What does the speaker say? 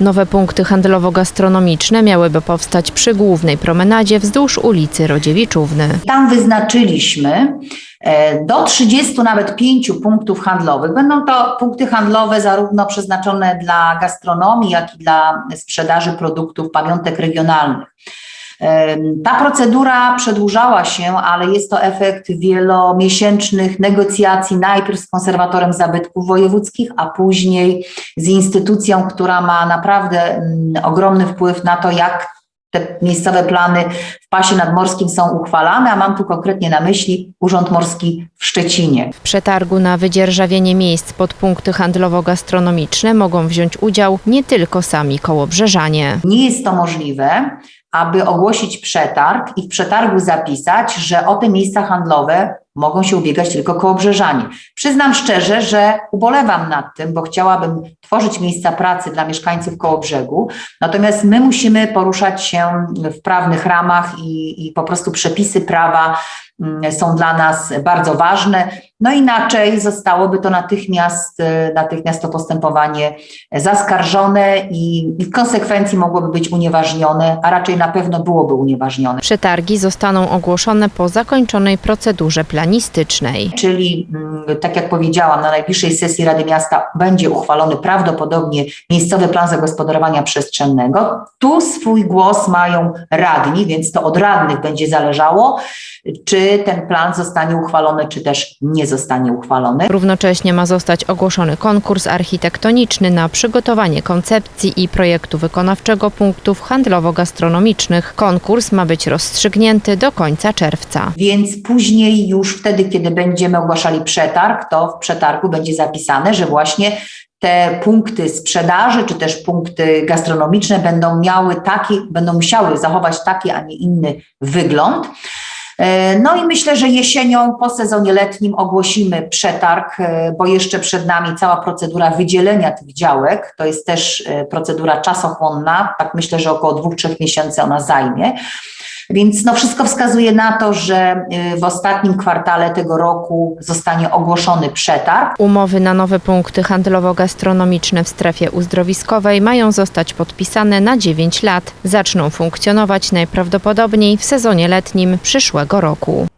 Nowe punkty handlowo-gastronomiczne miałyby powstać przy głównej promenadzie wzdłuż ulicy Rodziewiczówny. Tam wyznaczyliśmy e, do 30 nawet 5 punktów handlowych. Będą to punkty handlowe zarówno przeznaczone dla gastronomii, jak i dla sprzedaży produktów pamiątek regionalnych. Ta procedura przedłużała się, ale jest to efekt wielomiesięcznych negocjacji, najpierw z konserwatorem zabytków wojewódzkich, a później z instytucją, która ma naprawdę mm, ogromny wpływ na to, jak te miejscowe plany w pasie nadmorskim są uchwalane, a mam tu konkretnie na myśli Urząd Morski w Szczecinie. W przetargu na wydzierżawienie miejsc pod punkty handlowo-gastronomiczne mogą wziąć udział nie tylko sami kołobrzeżanie. Nie jest to możliwe, aby ogłosić przetarg i w przetargu zapisać, że o te miejsca handlowe mogą się ubiegać tylko kołobrzeżanie. Przyznam szczerze, że ubolewam nad tym, bo chciałabym tworzyć miejsca pracy dla mieszkańców Kołobrzegu, natomiast my musimy poruszać się w prawnych ramach i, i po prostu przepisy prawa są dla nas bardzo ważne. No inaczej zostałoby to natychmiast, e, natychmiast to postępowanie zaskarżone i, i w konsekwencji mogłoby być unieważnione, a raczej na pewno byłoby unieważnione. Przetargi zostaną ogłoszone po zakończonej procedurze planistycznej. Czyli, mm, tak jak powiedziałam, na najbliższej sesji Rady Miasta będzie uchwalony prawdopodobnie miejscowy plan zagospodarowania przestrzennego. Tu swój głos mają radni, więc to od radnych będzie zależało, czy ten plan zostanie uchwalony, czy też nie zostanie uchwalony. Równocześnie ma zostać ogłoszony konkurs architektoniczny na przygotowanie koncepcji i projektu wykonawczego punktów handlowo-gastronomicznych. Konkurs ma być rozstrzygnięty do końca czerwca. Więc później już wtedy, kiedy będziemy ogłaszali przetarg, to w przetargu będzie zapisane, że właśnie te punkty sprzedaży, czy też punkty gastronomiczne będą miały taki, będą musiały zachować taki, a nie inny wygląd. E, No i myślę, że jesienią po sezonie letnim ogłosimy przetarg, e, bo jeszcze przed nami cała procedura wydzielenia tych działek. To jest też e, procedura czasochłonna, tak myślę, że około dwóch, trzech miesięcy ona zajmie. Więc no wszystko wskazuje na to, że y, w ostatnim kwartale tego roku zostanie ogłoszony przetarg. Umowy na nowe punkty handlowo-gastronomiczne w strefie uzdrowiskowej mają zostać podpisane na 9 lat. Zaczną funkcjonować najprawdopodobniej w sezonie letnim przyszłego roku.